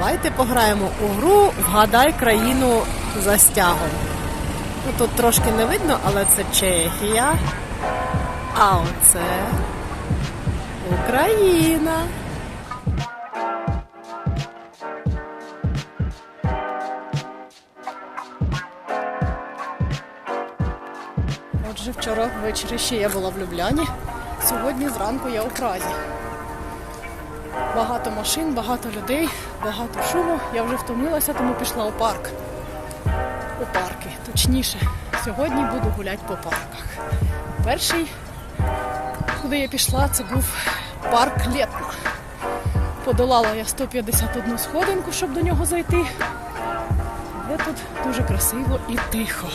Давайте пограємо у гру Вгадай країну за стягом. Ну, тут трошки не видно, але це Чехія. А оце Україна. Отже, вчора ввечері ще я була в Любляні. Сьогодні зранку я у Празі. Багато машин, багато людей, багато шуму. Я вже втомилася, тому пішла у парк. У парки. Точніше, сьогодні буду гуляти по парках. Перший, куди я пішла, це був парк Лєтна. Подолала я 151 сходинку, щоб до нього зайти. Але тут дуже красиво і тихо.